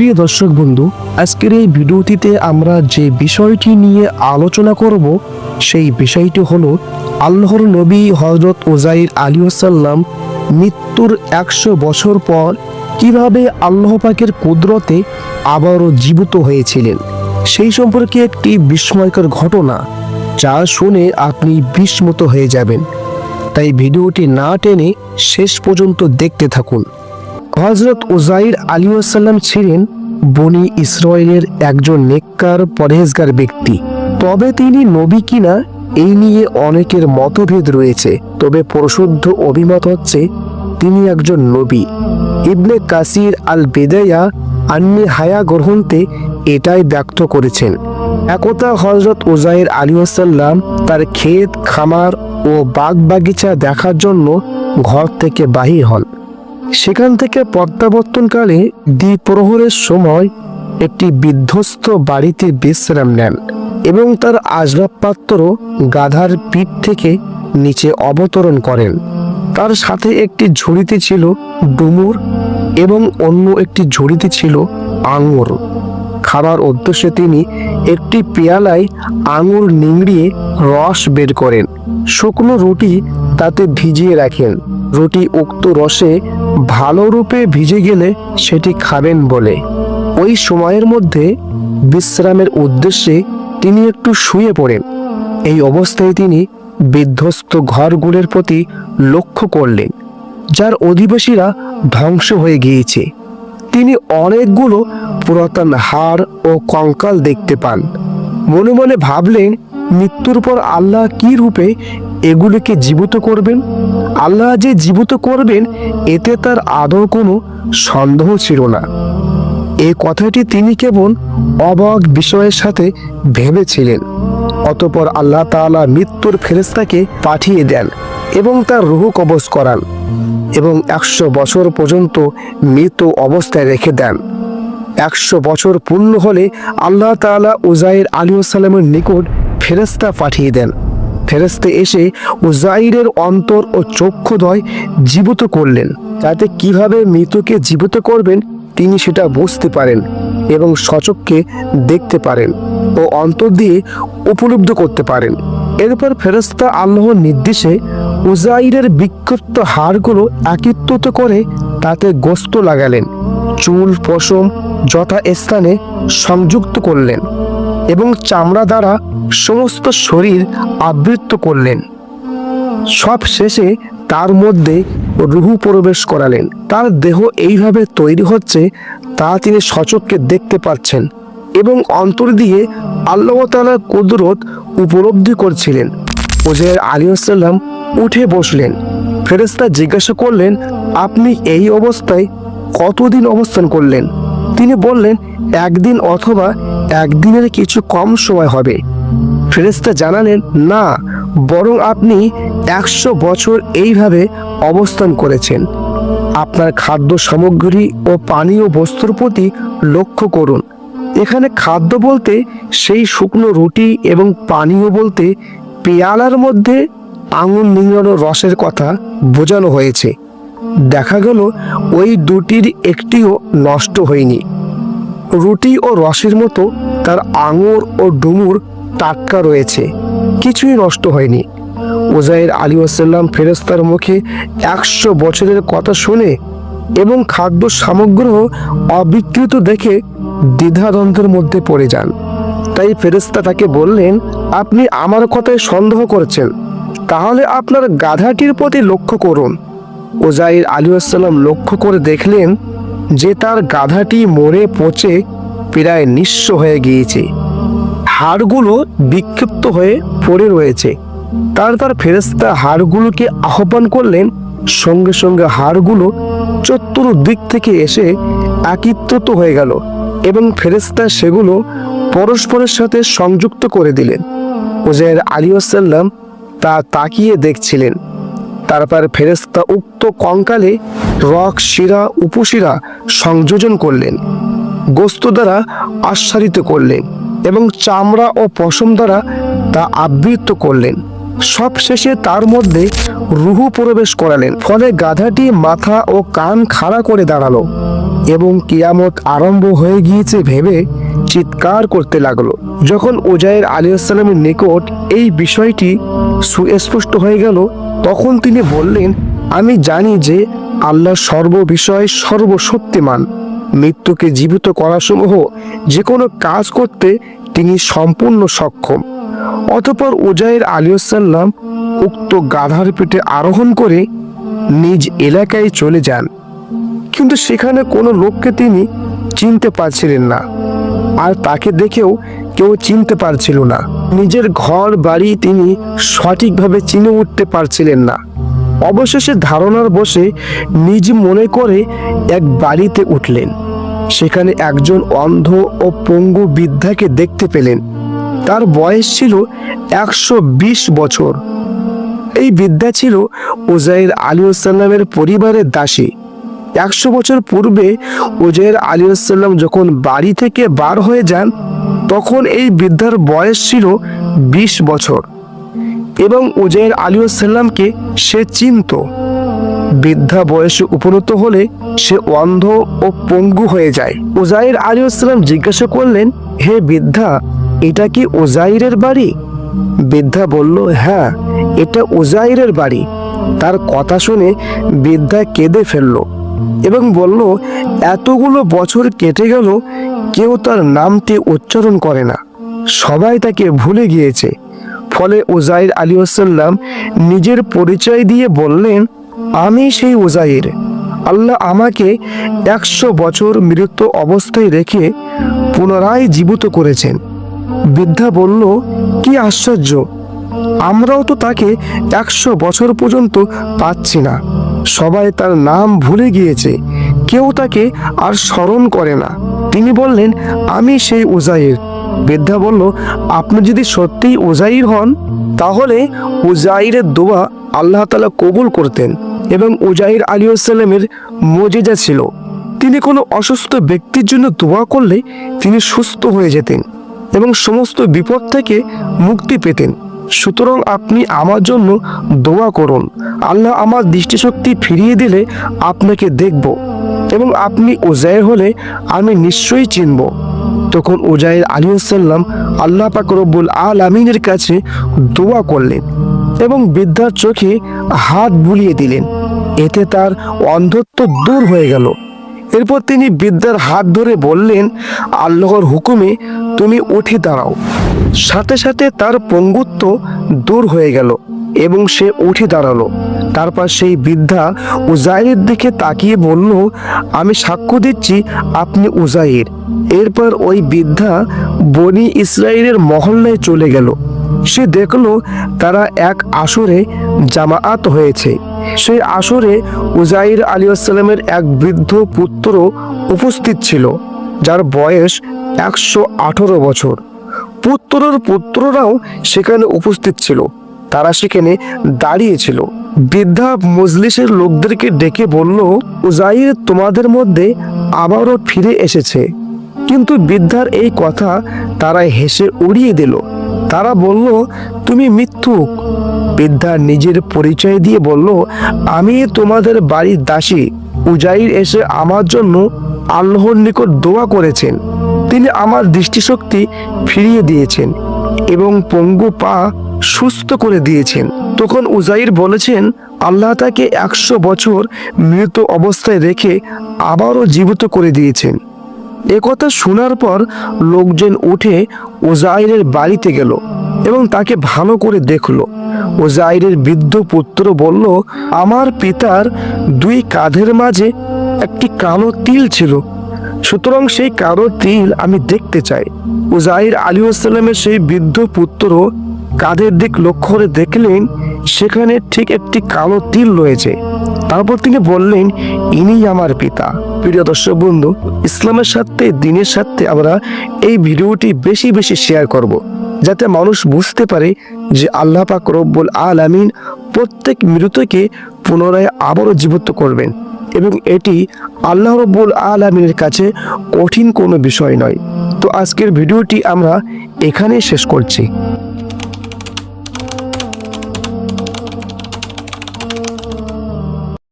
প্রিয় দর্শক বন্ধু, আজকের এই ভিডিওটিতে আমরা যে বিষয়টি নিয়ে আলোচনা করব, সেই বিষয়টি হলো আল্লাহর নবী হজরত ওজাইর আলী আসাল্লাম মৃত্যুর একশো বছর পর কীভাবে আল্লাহ পাকের কুদরতে আবারও জীবিত হয়েছিলেন। সেই সম্পর্কে একটি বিস্ময়কর ঘটনা যা শুনে আপনি বিস্মত হয়ে যাবেন। তাই ভিডিওটি না টেনে শেষ পর্যন্ত দেখতে থাকুন। হজরত উজাইর আলী আসাল্লাম ছিলেন বনি ইসরায়েলের একজন নেককার পরহেজগার ব্যক্তি। তবে তিনি নবী কিনা, এই নিয়ে অনেকের মতভেদ রয়েছে। তবে প্রসিদ্ধ অভিমত হচ্ছে, তিনি একজন নবী। ইবনে কাসির আল বেদায়া আন্নি হায়া গ্রহণতে এটাই ব্যক্ত করেছেন। একতা হজরত উজাইর আলী আসাল্লাম তার ক্ষেত, খামার ও বাগ বাগিচা দেখার জন্য ঘর থেকে বাহির হন। সেখান থেকে প্রত্যাবর্তনকালে দ্বিপ্রহরের সময় একটি বিধ্বস্ত বাড়িতে বিশ্রাম নেন এবং তার আসবাবপত্র গাধার পিঠ থেকে নিচে অবতরণ করেন। তার সাথে একটি ঝুড়িতে ছিল ডুমুর এবং অন্য একটি ঝুড়িতে ছিল আঙুর। খাবার উদ্দেশ্যে তিনি একটি পেয়ালায় আঙুর নিংড়িয়ে রস বের করেন। শুকনো রুটি তাতে ভিজিয়ে রাখেন। রুটি উক্ত রসে ভালো রূপে ভিজে গেলে সেটি খাবেন বলে। ওই সময়ের মধ্যে বিশ্রামের উদ্দেশ্যে তিনি একটু শুয়ে পড়েন। এই অবস্থায় তিনি বিধ্বস্ত ঘরগুলোর প্রতি লক্ষ্য করলেন, যার অধিবাসীরা ধ্বংস হয়ে গিয়েছে। তিনি অনেকগুলো পুরাতন হাড় ও কঙ্কাল দেখতে পান। মনে মনে ভাবলেন, মৃত্যুর পর আল্লাহ কি রূপে এগুলিকে জীবিত করবেন? আল্লাহ যে জীবিত করবেন, এতে তার আদৌ কোনো সন্দেহ ছিল না। এই কথাটি তিনি কেবল অবাক বিষয়ের সাথে ভেবেছিলেন। অতপর আল্লাহ তাআলা মৃত্যুর ফেরেস্তাকে পাঠিয়ে দেন এবং তার রুহ কবজ করান এবং একশো বছর পর্যন্ত মৃত অবস্থায় রেখে দেন। একশো বছর পূর্ণ হলে আল্লাহ তাআলা উজাইর আলী সাল্লামের নিকট ফেরেস্তা পাঠিয়ে দেন। ফেরেস্তে এসে উজাইরের অন্তর ও চক্ষুদয় জীবিত করলেন। যাতে কীভাবে মৃতকে জীবিত করবেন তিনি সেটা বুঝতে পারেন এবং সচককে দেখতে পারেন ও অন্তর দিয়ে উপলব্ধ করতে পারেন। এরপর ফেরেস্তা আল্লাহর নির্দেশে উজাইরের বিক্ষিপ্ত হাড়গুলো একত্রিত করে তাতে গোস্ত লাগালেন, চুল, পশম, যথা স্থানে সংযুক্ত করলেন এবং চামড়া দ্বারা সমস্ত শরীর আবৃত করলেন। সব শেষে তার মধ্যে রুহু প্রবেশ করালেন। তার দেহ এইভাবে তৈরি হচ্ছে তা তিনি সচককে দেখতে পাচ্ছেন এবং অন্তর দিয়ে আল্লাহ তালার কুদরত উপলব্ধি করছিলেন। ওজের আলী আসাল্লাম উঠে বসলেন। ফেরেস্তা জিজ্ঞাসা করলেন, আপনি এই অবস্থায় কতদিন অবস্থান করলেন? তিনি বললেন, একদিন অথবা একদিনের কিছু কম সময় হবে। ফেরেস্তা জানালেন, না, বরং আপনি একশো বছর এইভাবে অবস্থান করেছেন। আপনার খাদ্য সামগ্রী ও পানীয় বস্তুর প্রতি লক্ষ্য করুন। এখানে খাদ্য বলতে সেই শুকনো রুটি এবং পানীয় বলতে পেয়ালার মধ্যে আঙুল নিংড়ানো রসের কথা বোঝানো হয়েছে। দেখা গেল, ওই দুটির একটিও নষ্ট হয়নি। রুটি ও রসের মতো তার আঙুর ও ডুমুর টাটকা রয়েছে, কিছুই নষ্ট হয়নি। ওজাইর আলী ওসাল্লাম ফেরেস্তার মুখে একশো বছরের কথা শুনে এবং খাদ্য সামগ্রী অবিকৃত দেখে দ্বিধাদ্বন্দ্বের মধ্যে পড়ে যান। তাই ফেরেস্তা তাকে বললেন, আপনি আমার কথায় সন্দেহ করছেন। তাহলে আপনার গাধাটির প্রতি লক্ষ্য করুন। ওজাইর আলী আসসালাম লক্ষ্য করে দেখলেন যে তার গাধাটি মরে পচে প্রায় নিঃস্ব হয়ে গিয়েছে। হাড়গুলো বিক্ষিপ্ত হয়ে পড়ে রয়েছে। তার তার ফেরেস্তা হাড়গুলোকে আহ্বান করলেন, সঙ্গে সঙ্গে হাড়গুলো চতুর্দিক থেকে এসে একত্রিত হয়ে গেল। এবং ফেরেস্তা সেগুলো পরস্পরের সাথে সংযুক্ত করে দিলেন। ওজাইর আলী আসাল্লাম তা তাকিয়ে দেখছিলেন। তারপর ফেরেস্তা উক্ত কঙ্কালে রক, শিরা, উপশিরা সংযোজন করলেন, গোস্ত দ্বারা আচ্ছাদিত করলেন এবং চামড়া ও পশম দ্বারা তা আবৃত করলেন। সব শেষে তার মধ্যে রুহু প্রবেশ করালেন। ফলে গাধাটি মাথা ও কান খাড়া করে দাঁড়াল এবং কিয়ামত আরম্ভ হয়ে গিয়েছে ভেবে চিৎকার করতে লাগল। যখন ওজায়ের আলিয়াসাল্লামের নিকট এই বিষয়টি সুস্পষ্ট হয়ে গেল, তখন তিনি বললেন, আমি জানি যে আল্লাহ সর্ববিষয়ে সর্বশক্তিমান। মৃত্যুকে জীবিত করাসমূহ যে কোনো কাজ করতে তিনি সম্পূর্ণ সক্ষম। অতপর উজাইর আলিয়াল্লাম উক্ত গাধার পিঠে আরোহণ করে নিজ এলাকায় চলে যান। কিন্তু সেখানে কোনো লোককে তিনি চিনতে পারছিলেন না আর তাকে দেখেও কেউ চিনতে পারছিল না। নিজের ঘর বাড়ি তিনি সঠিকভাবে চিনে উঠতে পারছিলেন না। অবশেষে ধারণার বসে নিজ মনে করে এক বাড়িতে উঠলেন। সেখানে একজন অন্ধ ও পঙ্গু বৃদ্ধাকে দেখতে পেলেন। তার বয়স ছিল একশো বিশ বছর। এই বিদ্যা ছিল উজাইর আলিউসাল্লামের পরিবারের দাসী। একশো বছর পূর্বে উজাইর আলিউসাল্লাম যখন বাড়ি থেকে বার হয়ে যান, তখন এই বৃদ্ধার বয়স ছিল বিশ বছর। এবং উজাইর আলিউসাল্লামকে সে চিনত। বৃদ্ধা বয়সে উপনীত হলে সে অন্ধ ও পঙ্গু হয়ে যায়। উজাইর আলিউসাল্লাম জিজ্ঞাসা করলেন, হে বৃদ্ধা এটা কি উজাইরের বাড়ি? বৃদ্ধা বলল হ্যাঁ এটা উজাইরের বাড়ি। তার কথা শুনে বৃদ্ধা কেঁদে ফেলল এবং বলল, এতগুলো বছর কেটে গেল, কেউ তার নামটি উচ্চারণ করে না। সবাই তাকে ভুলে গিয়েছে। ফলে উজাইর আলী ওসাল্লাম নিজের পরিচয় দিয়ে বললেন, আমি সেই উজাইর। আল্লাহ আমাকে একশো বছর মৃত অবস্থায় রেখে পুনরায় জীবিত করেছেন। বৃদ্ধা বলল, কি আশ্চর্য! আমরাও তো তাকে একশো বছর পর্যন্ত পাচ্ছি না। সবাই তার নাম ভুলে গিয়েছে। কেউ তাকে আর স্মরণ করে না। তিনি বললেন, আমি সেই উজাইর। বৃদ্ধা বলল, আপনি যদি সত্যিই উজাইর হন, তাহলে উজাইরের দোয়া আল্লাহ তালা কবুল করতেন এবং উজাইর আলী সাল্লামের মজেজা ছিল। তিনি কোনো অসুস্থ ব্যক্তির জন্য দোয়া করলে তিনি সুস্থ হয়ে যেতেন। এবং সমস্ত বিপদ থেকে মুক্তি পেতেন। সুতরাং আপনি আমার জন্য দোয়া করুন। আল্লাহ আমার দৃষ্টিশক্তি ফিরিয়ে দিলে আপনাকে দেখব এবং আপনি উজায়ের হলে আমি নিশ্চয়ই চিনব। তখন উজায়ের আলিয়াল্লাম আল্লাহ পাক রব্বুল আল আমিনের কাছে দোয়া করলেন এবং বৃদ্ধার চোখে হাত বুলিয়ে দিলেন। এতে তার অন্ধত্ব দূর হয়ে গেল। এরপর তিনি বিদ্যার হাত ধরে বললেন, আল্লাহর হুকুমে তুমি উঠে দাঁড়াও। সাথে সাথে তার পঙ্গুত্ব দূর হয়ে গেল এবং সে উঠে দাঁড়াল। তারপর সেই বৃদ্ধা উজাইরের দিকে তাকিয়ে বলল, আমি সাক্ষ্য দিচ্ছি, আপনি উজাইর। এরপর ওই বৃদ্ধা বনি ইসরায়েলের মহল্লায় চলে গেল। সে দেখল তারা এক আসরে জামাআত হয়েছে। সেই আসরে উজাইর আলী আসসালামের এক বৃদ্ধ পুত্র উপস্থিত ছিল, যার বয়স একশো আঠারো বছর। পুত্রর পুত্ররাও সেখানে উপস্থিত ছিল। তারা সেখানে দাঁড়িয়েছিল বৃদ্ধা মজলিসের লোকদেরকে ডেকে বলল, উজাইর তোমাদের মধ্যে আবারও ফিরে এসেছে। কিন্তু বৃদ্ধার এই কথা তারা হেসে উড়িয়ে দিল। তারা বলল, তুমি মিথ্যুক। বৃদ্ধা নিজের পরিচয় দিয়ে বলল, আমি তোমাদের বাড়ির দাসী। উজাইর এসে আমার জন্য আল্লাহর নিকট দোয়া করেছেন। তিনি আমার দৃষ্টিশক্তি ফিরিয়ে দিয়েছেন এবং পঙ্গু পা সুস্থ করে দিয়েছেন। তখন উজাইর বলেছেন, আল্লাহ তাকে একশো বছর মৃত অবস্থায় রেখে আবারও জীবিত করে দিয়েছেন। একথা শোনার পর লোকজন উঠে ওজাইরের বাড়িতে গেল। এবং তাকে ভালো করে দেখল। ওজাইরের বৃদ্ধ পুত্র বলল, আমার পিতার দুই কাঁধের মাঝে একটি কালো তিল ছিল। সুতরাং সেই কালো তিল আমি দেখতে চাই। উজাইর আলী আসসালামের সেই বৃদ্ধ পুত্র কাঁধের দিক লক্ষ্য করে দেখলেন, সেখানে ঠিক একটি কালো তিল রয়েছে। তারপর তিনি বললেন, ইনি আমার পিতা। প্রিয় দর্শক বন্ধু, ইসলামের সাথে, দিনের সাথে আমরা এই ভিডিওটি বেশি বেশি শেয়ার করব। যাতে মানুষ বুঝতে পারে যে আল্লাহ পাক রব্বুল আল আমিন প্রত্যেক মৃতকে পুনরায় আবারও জীবিত করবেন এবং এটি আল্লাহ রব্বুল আল আমিনের কাছে কঠিন কোনো বিষয় নয়। তো আজকের ভিডিওটি আমরা এখানেই শেষ করছি।